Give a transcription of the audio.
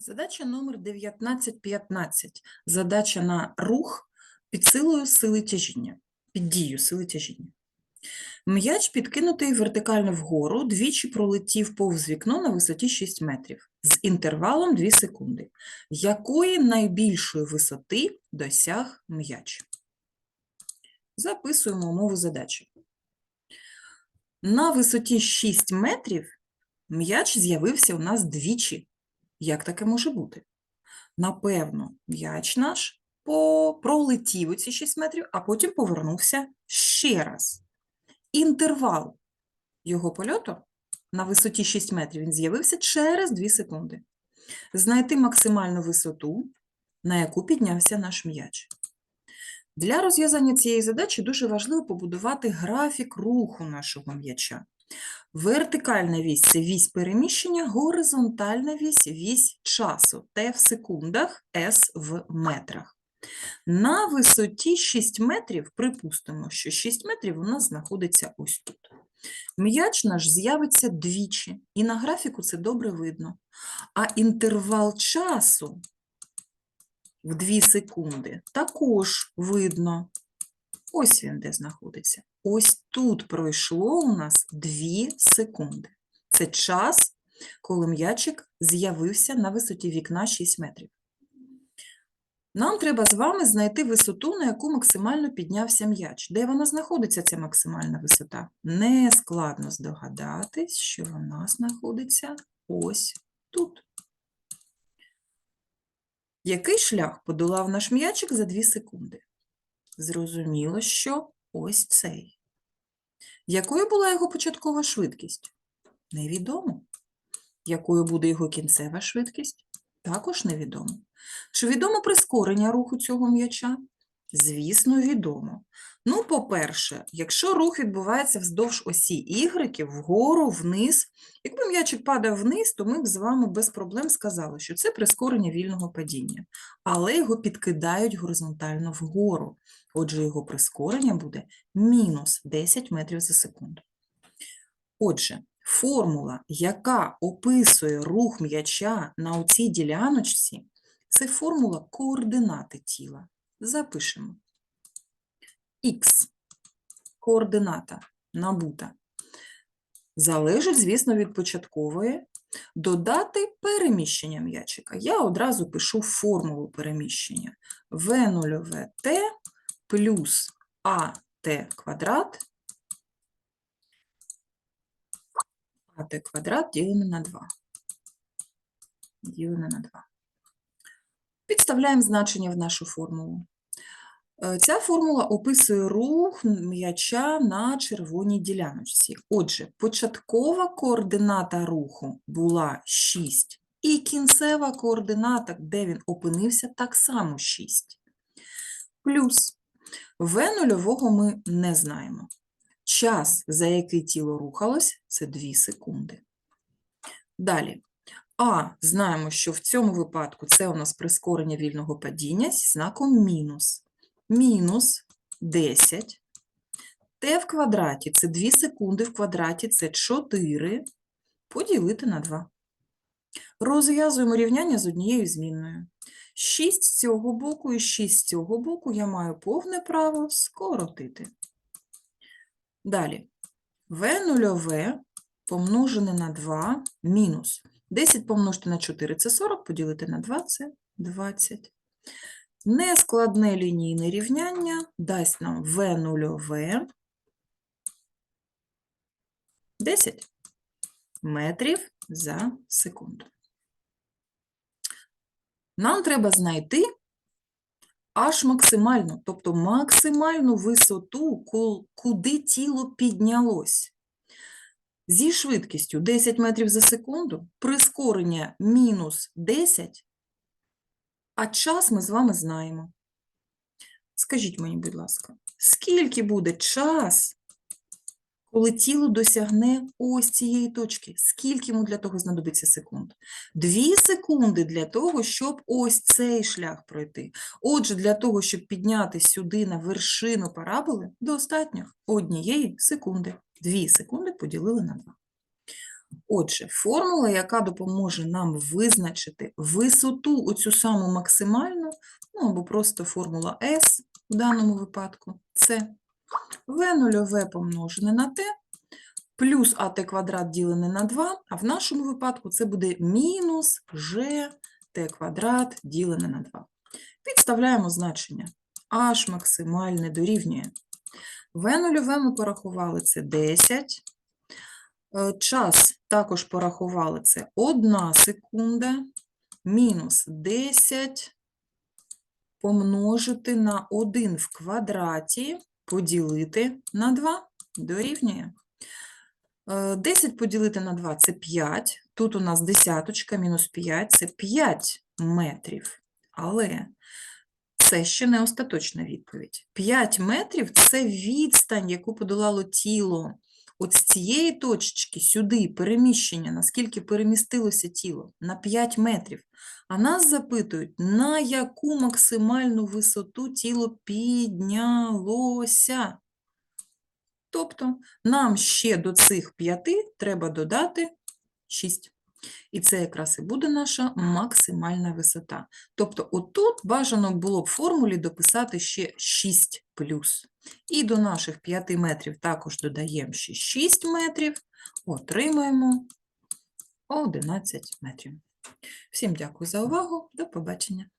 Задача номер 1915. Задача на рух під силою сили тяжіння, під дією сили тяжіння. М'яч підкинутий вертикально вгору, двічі пролетів повз вікно на висоті 6 метрів з інтервалом 2 секунди. Якої найбільшої висоти досяг м'яч? Записуємо умову задачі. На висоті 6 метрів м'яч з'явився у нас двічі. Як таке може бути? Напевно, м'яч наш пролетів у ці 6 метрів, а потім повернувся ще раз. Інтервал його польоту на висоті 6 метрів він з'явився через 2 секунди. Знайти максимальну висоту, на яку піднявся наш м'яч. Для розв'язання цієї задачі дуже важливо побудувати графік руху нашого м'яча. Вертикальна вісь це вісь переміщення, горизонтальна вісь вісь часу, Т в секундах, С в метрах. На висоті 6 метрів, припустимо, що 6 метрів у нас знаходиться ось тут. М'яч наш з'явиться двічі, і на графіку це добре видно. А інтервал часу в 2 секунди також видно. Ось він де знаходиться. Ось тут пройшло у нас 2 секунди. Це час, коли м'ячик з'явився на висоті вікна 6 метрів. Нам треба з вами знайти висоту, на яку максимально піднявся м'яч. Де вона знаходиться, ця максимальна висота? Не складно здогадатись, що вона знаходиться ось тут. Який шлях подолав наш м'ячик за 2 секунди? Зрозуміло, що ось цей. Якою була його початкова швидкість? Невідомо. Якою буде його кінцева швидкість? Також невідомо. Чи відомо прискорення руху цього м'яча? Звісно, відомо. Ну, по-перше, якщо рух відбувається вздовж осі Y, вгору, вниз, якби м'ячик падав вниз, то ми б з вами без проблем сказали, що це прискорення вільного падіння, але його підкидають горизонтально вгору. Отже, його прискорення буде мінус 10 метрів за секунду. Отже, формула, яка описує рух м'яча на оцій діляночці, це формула координати тіла. Запишемо. Х координата набута залежить, звісно, від початкової. Додати переміщення м'ячика. Я одразу пишу формулу переміщення. В0т плюс АТ квадрат АТ квадрат ділене на 2. Ділене на 2. Підставляємо значення в нашу формулу. Е, Ця формула описує рух м'яча на червоній діляночці. Отже, початкова координата руху була 6, і кінцева координата, де він опинився, так само 6. Плюс В нульового ми не знаємо. Час, за який тіло рухалось, це 2 секунди. Далі. А, знаємо, що в цьому випадку це у нас прискорення вільного падіння зі знаком мінус. Мінус 10. Т в квадраті – це 2 секунди в квадраті, це 4, поділити на 2. Розв'язуємо рівняння з однією змінною. 6 з цього боку і 6 з цього боку я маю повне право скоротити. Далі. В нульове помножене на 2 мінус. 10 помножити на 4 – це 40, поділити на 2 – це 20. Нескладне лінійне рівняння дасть нам В нульове 10 метрів за секунду. Нам треба знайти аж максимальну, тобто максимальну висоту, куди тіло піднялось. Зі швидкістю 10 метрів за секунду, прискорення мінус 10, а час ми з вами знаємо. Скажіть мені, будь ласка, скільки буде час, коли тіло досягне ось цієї точки? Скільки йому для того знадобиться секунд? Дві секунди для того, щоб ось цей шлях пройти. Отже, для того, щоб підняти сюди на вершину параболи, достатньо однієї секунди. Дві секунди поділили на два. Отже, формула, яка допоможе нам визначити висоту, оцю саму максимальну, ну або просто формула S в даному випадку, це v нульове помножене на t плюс ат квадрат ділене на 2, а в нашому випадку це буде мінус t квадрат ділене на 2. Підставляємо значення. h максимальне дорівнює. V нульове ми порахували це 10. Е, Час також порахували це 1 секунда мінус 10 помножити на 1 в квадраті поділити на 2 дорівнює. Е, 10 поділити на 2 – це 5. Тут у нас десяточка мінус 5 – це 5 метрів. Але це ще не остаточна відповідь. 5 метрів – це відстань, яку подолало тіло. От з цієї точечки сюди переміщення, наскільки перемістилося тіло? На 5 метрів. А нас запитують, на яку максимальну висоту тіло піднялося. Тобто нам ще до цих 5 треба додати 6. І це якраз і буде наша максимальна висота. Тобто отут бажано було б в формулі дописати ще 6 плюс. І до наших 5 метрів також додаємо ще 6 метрів, отримаємо 11 метрів. Всім дякую за увагу, до побачення.